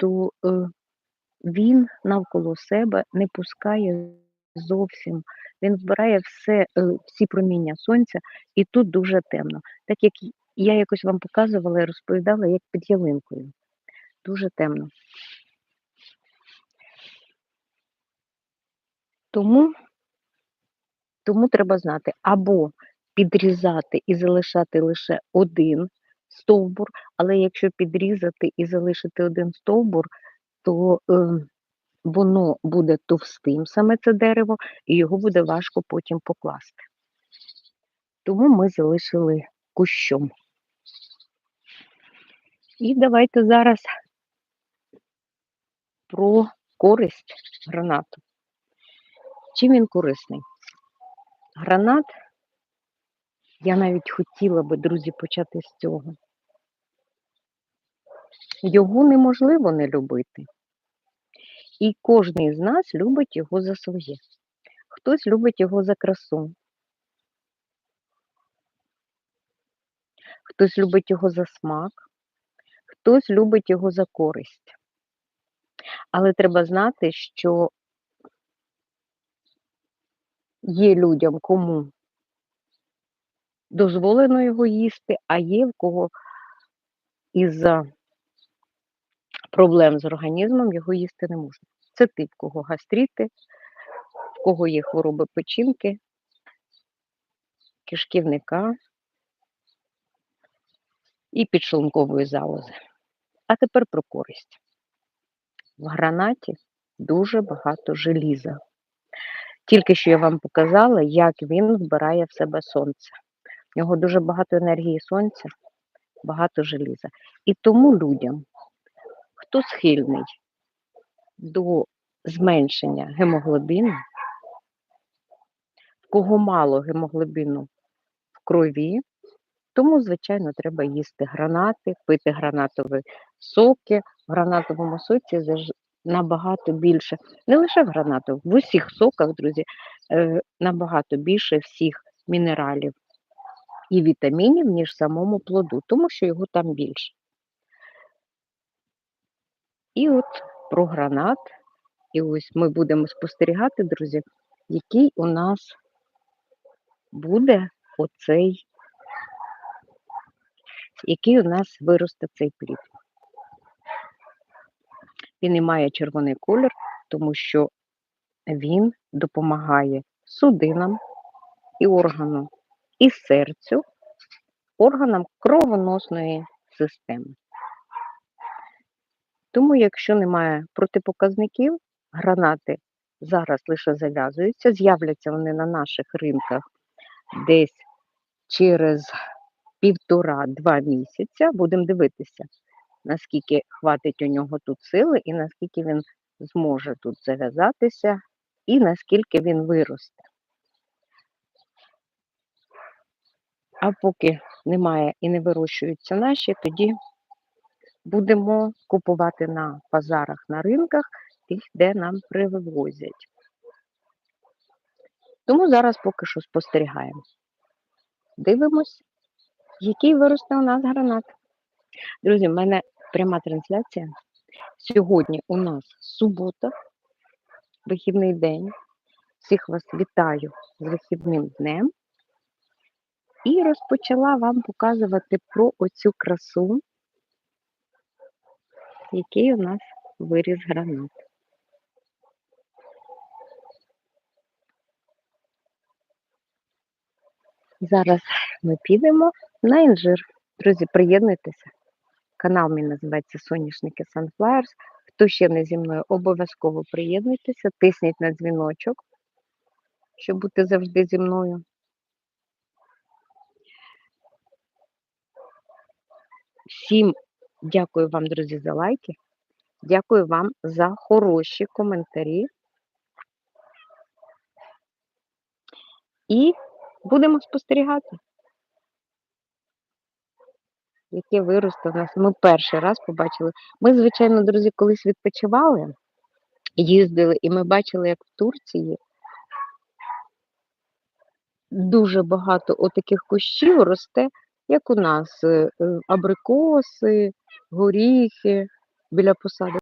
то е, він навколо себе не пускає зовсім. Він збирає все, е, всі проміння сонця, і тут дуже темно. Так як я якось вам показувала і розповідала, як під ялинкою. Дуже темно. Тому, тому треба знати, або підрізати і залишати лише один стовбур, але якщо підрізати і залишити один стовбур, то е, воно буде товстим, саме це дерево, і його буде важко потім покласти. Тому ми залишили кущом. І давайте зараз про користь гранату. Чим він корисний? Гранат, я навіть хотіла би, друзі, почати з цього. Його неможливо не любити. І кожен з нас любить його за своє. Хтось любить його за красу, хтось любить його за смак, хтось любить його за користь. Але треба знати, що є людям, кому дозволено його їсти, а є в кого із-за проблем з організмом його їсти не можна. Це тип, в кого гастріти, в кого є хвороби печінки, кишківника і підшлункової залози. А тепер про користь. В гранаті дуже багато желіза. Тільки що я вам показала, як він вбирає в себе сонце. В нього дуже багато енергії сонця, багато желіза. І тому людям, хто схильний до зменшення гемоглобіну, в кого мало гемоглобіну в крові, тому, звичайно, треба їсти гранати, пити гранатові соки. В гранатовому соці набагато більше, не лише в гранатових, в усіх соках, друзі, е, набагато більше всіх мінералів і вітамінів, ніж в самому плоду, тому що його там більше. І от про гранат. І ось ми будемо спостерігати, друзі, який у нас буде оцей, який у нас виросте цей плід. Він і має червоний колір, тому що він допомагає судинам і органам, і серцю, органам кровоносної системи. Тому, якщо немає протипоказників, гранати зараз лише зав'язуються, з'являться вони на наших ринках десь через півтора-два місяця. Будемо дивитися, наскільки хватить у нього тут сили, і наскільки він зможе тут зав'язатися, і наскільки він виросте. А поки немає і не вирощуються наші, тоді будемо купувати на базарах, на ринках, тих, де нам привозять. Тому зараз поки що спостерігаємо. Дивимось, який виросте у нас гранат. Друзі, в мене пряма трансляція. Сьогодні у нас субота, вихідний день. Всіх вас вітаю з вихідним днем. І розпочала вам показувати про оцю красу, який у нас виріс гранат. Зараз ми підемо на інжир. Друзі, приєднуйтеся. Канал мій називається Соняшники Sunflowers. Хто ще не зі мною, обов'язково приєднуйтеся, тисніть на дзвіночок, щоб бути завжди зі мною. Всім дякую вам, друзі, за лайки. Дякую вам за хороші коментарі. І будемо спостерігати, яке виросте в нас. Ми перший раз побачили. Ми, звичайно, друзі, колись відпочивали, їздили, і ми бачили, як в Турції дуже багато отаких кущів росте, як у нас е, абрикоси, горіхи біля посади.